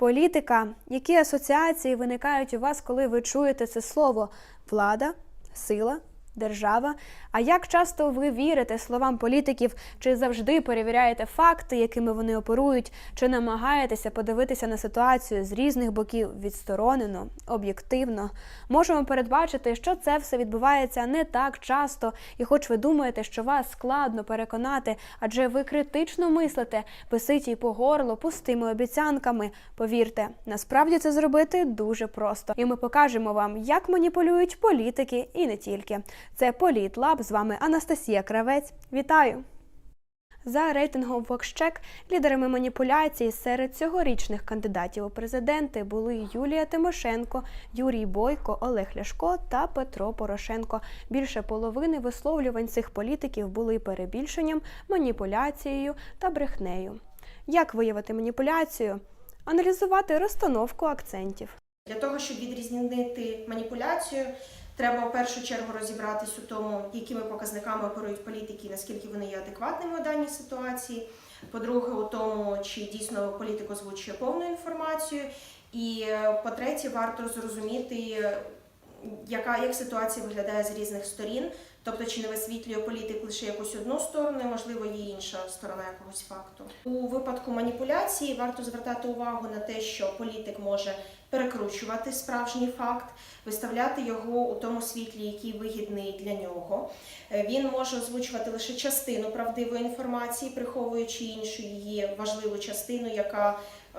Політика. Які асоціації виникають у вас, коли ви чуєте це слово? Влада, сила, держава. А як часто ви вірите словам політиків, чи завжди перевіряєте факти, якими вони оперують, чи намагаєтеся подивитися на ситуацію з різних боків відсторонено, об'єктивно? Можемо передбачити, що це все відбувається не так часто, і хоч ви думаєте, що вас складно переконати, адже ви критично мислите, писиті по горло пустими обіцянками. Повірте, насправді це зробити дуже просто, і ми покажемо вам, як маніпулюють політики і не тільки. Це Політлаб. З вами Анастасія Кравець. Вітаю! За рейтингом VoxCheck лідерами маніпуляцій серед цьогорічних кандидатів у президенти були Юлія Тимошенко, Юрій Бойко, Олег Ляшко та Петро Порошенко. Більше половини висловлювань цих політиків були перебільшенням, маніпуляцією та брехнею. Як виявити маніпуляцію? Аналізувати розстановку акцентів. Для того, щоб відрізнити маніпуляцію, треба в першу чергу розібратись у тому, якими показниками оперують політики, наскільки вони є адекватними у даній ситуації. По-друге, у тому, чи дійсно політик озвучує повну інформацію. І е, по-третє, варто зрозуміти, яка як ситуація виглядає з різних сторін, тобто чи не висвітлює політик лише якусь одну сторону, можливо, є інша сторона якогось факту. У випадку маніпуляції варто звертати увагу на те, що політик може перекручувати справжній факт, виставляти його у тому світлі, який вигідний для нього. Е, Він може озвучувати лише частину правдивої інформації, приховуючи іншу її важливу частину, яка е,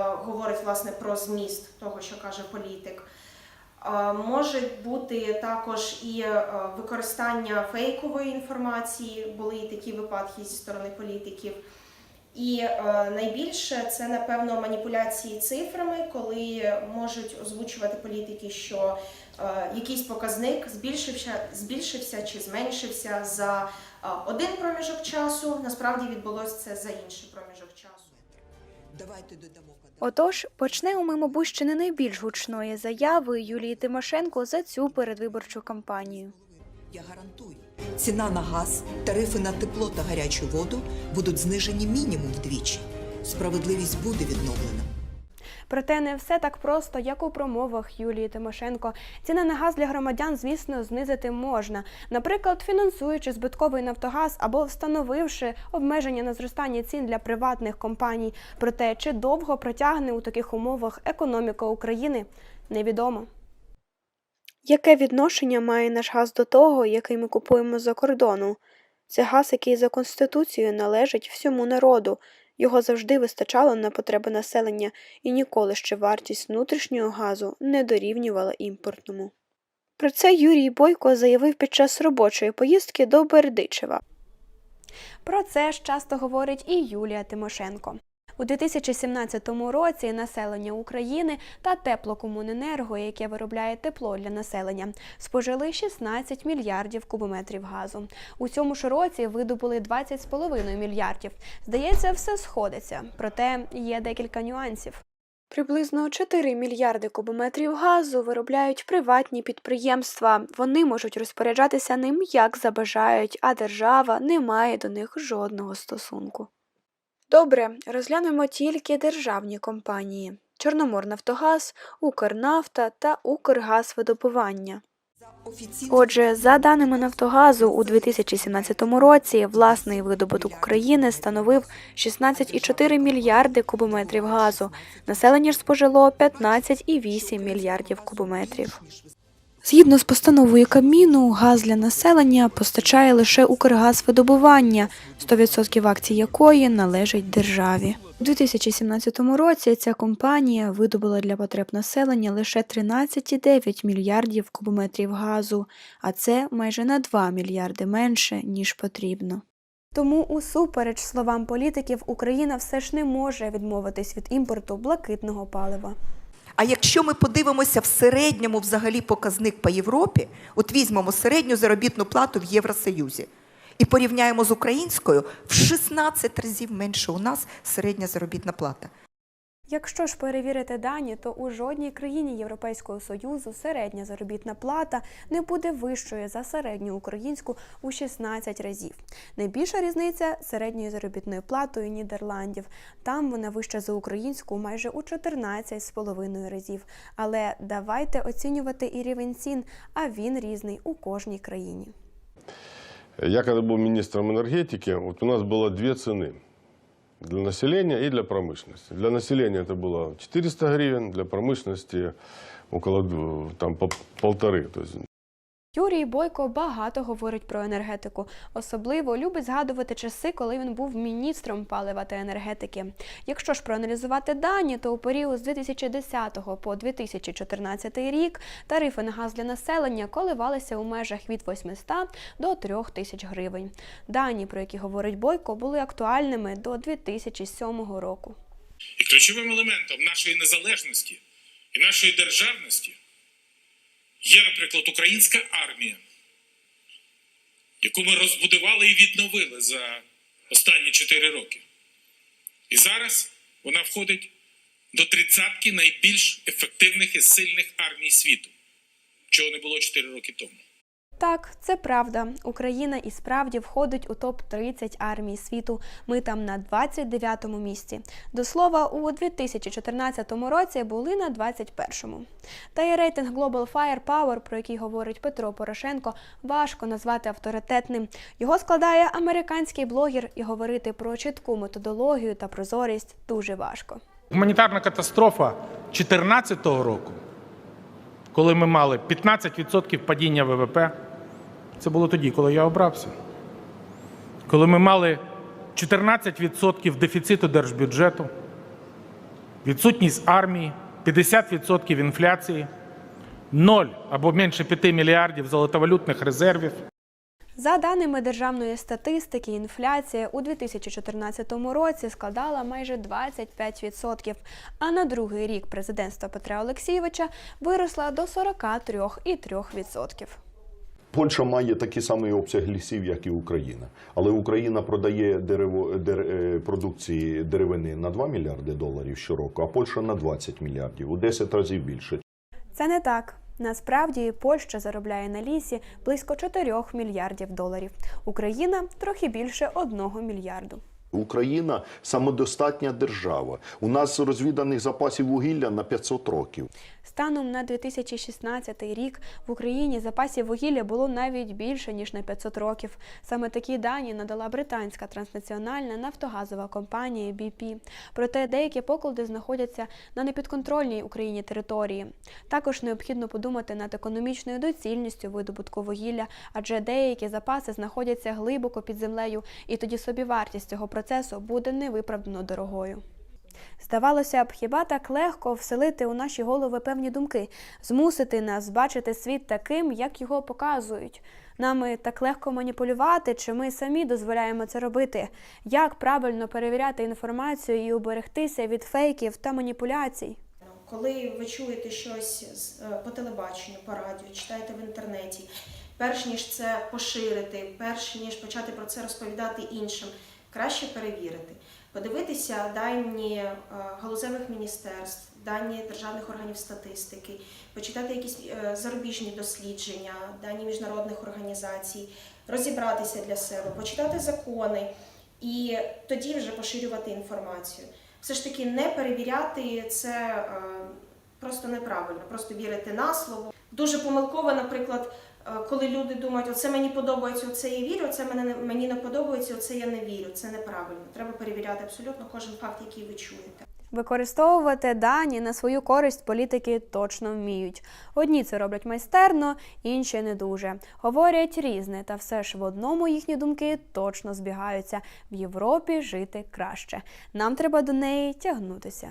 говорить власне про зміст того, що каже політик. Може бути також і е, використання фейкової інформації, були і такі випадки зі сторони політиків. І е, найбільше це напевно маніпуляції цифрами, коли можуть озвучувати політики, що е, якийсь показник збільшився, збільшився чи зменшився за один проміжок часу. Насправді відбулося це за інший проміжок. Давайте додамо. Отож, почнемо ми, мабуть, ще не найбільш гучної заяви Юлії Тимошенко за цю передвиборчу кампанію. Я гарантую, ціна на газ, тарифи на тепло та гарячу воду будуть знижені мінімум вдвічі. Справедливість буде відновлена. Проте не все так просто, як у промовах Юлії Тимошенко. Ціни на газ для громадян, звісно, знизити можна. Наприклад, фінансуючи збитковий Нафтогаз або встановивши обмеження на зростання цін для приватних компаній. Проте чи довго протягне у таких умовах економіка України, невідомо. Яке відношення має наш газ до того, який ми купуємо за кордону? Це газ, який за конституцією належить всьому народу. Його завжди вистачало на потреби населення, і ніколи ще вартість внутрішнього газу не дорівнювала імпортному. Про це Юрій Бойко заявив під час робочої поїздки до Бердичева. Про це ж часто говорить і Юлія Тимошенко. У 2017 році населення України та теплокомуненерго, яке виробляє тепло для населення, спожили 16 мільярдів кубометрів газу. У цьому ж році видобули 20,5 мільярдів. Здається, все сходиться, проте є декілька нюансів. Приблизно 4 мільярди кубометрів газу виробляють приватні підприємства. Вони можуть розпоряджатися ним як забажають, а держава не має до них жодного стосунку. Добре, розглянемо тільки державні компанії: Чорноморнафтогаз, Укрнафта та Укргазвидобування. Отже, за даними Нафтогазу, у 2017 році власний видобуток України становив 16,4 мільярди кубометрів газу. Населення ж спожило 15,8 мільярдів кубометрів. Згідно з постановою Кабміну, газ для населення постачає лише Укргазвидобування, 100% акцій якої належить державі. У 2017 році ця компанія видобула для потреб населення лише 13,9 мільярдів кубометрів газу, а це майже на 2 мільярди менше, ніж потрібно. Тому, усупереч словам політиків, Україна все ж не може відмовитись від імпорту блакитного палива. А якщо ми подивимося в середньому взагалі показник по Європі, от візьмемо середню заробітну плату в Євросоюзі і порівняємо з українською, в 16 разів менше у нас середня заробітна плата. Якщо ж перевірити дані, то у жодній країні Європейського союзу середня заробітна плата не буде вищою за середню українську у 16 разів. Найбільша різниця з середньою заробітною платою Нідерландів. Там вона вища за українську майже у 14,5 разів. Але давайте оцінювати і рівень цін, а він різний у кожній країні. Я когда был министром энергетики, вот у нас было две цены. Для населения и для промышленности. Для населения это было 400 гривен, для промышленности около дв- там, по- полторы. То есть Юрій Бойко багато говорить про енергетику. Особливо любить згадувати часи, коли він був міністром палива та енергетики. Якщо ж проаналізувати дані, то у період з 2010 по 2014 рік тарифи на газ для населення коливалися у межах від 800 до 3 тисяч гривень. Дані, про які говорить Бойко, були актуальними до 2007 року. І ключовим елементом нашої незалежності і нашої державності є, наприклад, українська армія, яку ми розбудували і відновили за останні 4 роки. І зараз вона входить до тридцятки найбільш ефективних і сильних армій світу, чого не було 4 роки тому. Так, це правда. Україна і справді входить у топ 30 армій світу. Ми там на 29-му місці. До слова, у 2014 році були на 21-му. Та й рейтинг Global Firepower, про який говорить Петро Порошенко, важко назвати авторитетним. Його складає американський блогер, і говорити про чітку методологію та прозорість дуже важко. Гуманітарна катастрофа 2014 року, коли ми мали 15% падіння ВВП, це було тоді, коли я обрався. Коли ми мали 14% дефіциту держбюджету, відсутність армії, 50% інфляції, 0 або менше 5 мільярдів золотовалютних резервів. За даними державної статистики, інфляція у 2014 році складала майже 25%, а на другий рік президентства Петра Олексійовича виросла до 43,3%. Польща має такий самий обсяг лісів, як і Україна. Але Україна продає дерево, дер, е, продукції деревини на 2 мільярди доларів щороку, а Польща на 20 мільярдів, у 10 разів більше. Це не так. Насправді Польща заробляє на лісі близько 4 мільярдів доларів. Україна трохи більше 1 мільярду. Україна самодостатня держава. У нас розвіданих запасів вугілля на 500 років. Станом на 2016 рік в Україні запасів вугілля було навіть більше ніж на 500 років. Саме такі дані надала британська транснаціональна нафтогазова компанія BP. Проте деякі поклади знаходяться на непідконтрольній Україні території. Також необхідно подумати над економічною доцільністю видобутку вугілля, адже деякі запаси знаходяться глибоко під землею, і тоді собівартість цього процесу буде невиправдано дорогою. Здавалося б, хіба так легко вселити у наші голови певні думки, змусити нас бачити світ таким, як його показують. Нами так легко маніпулювати, чи ми самі дозволяємо це робити? Як правильно перевіряти інформацію і уберегтися від фейків та маніпуляцій? Коли ви чуєте щось е, по телебаченню, по радіо, читаєте в інтернеті, перш ніж це поширити, перш ніж почати про це розповідати іншим, краще перевірити. Подивитися дані е, галузевих міністерств, дані державних органів статистики, почитати якісь е, зарубіжні дослідження, дані міжнародних організацій, розібратися для себе, почитати закони і тоді вже поширювати інформацію. Все ж таки не перевіряти це е, просто неправильно, просто вірити на слово. Дуже помилково, наприклад, коли люди думають, оце мені подобається, оце я вірю, оце мене не- мені не подобається, оце я не вірю. Це неправильно. Треба перевіряти абсолютно кожен факт, який ви чуєте. Використовувати дані на свою користь політики точно вміють. Одні це роблять майстерно, інші не дуже. Говорять різне, та все ж в одному їхні думки точно збігаються. В Європі жити краще. Нам треба до неї тягнутися.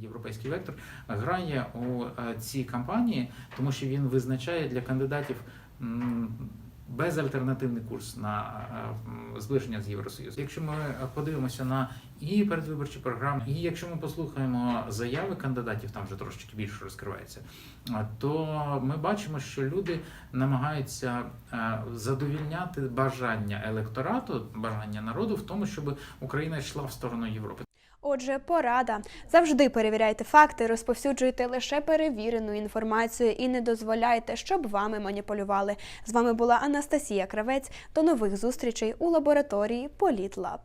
Європейський вектор грає у е, цій кампанії, тому що він визначає для кандидатів безальтернативний курс на е, зближення з Євросоюзом. Якщо ми е, подивимося на і передвиборчі програми, і якщо ми послухаємо заяви кандидатів, там вже трошечки більше розкривається, е, то ми бачимо, що люди намагаються задовільняти бажання електорату, бажання народу в тому, щоб Україна йшла в сторону Європи. Отже, порада. Завжди перевіряйте факти, розповсюджуйте лише перевірену інформацію і не дозволяйте, щоб вами маніпулювали. З вами була Анастасія Кравець. До нових зустрічей у лабораторії Політлаб.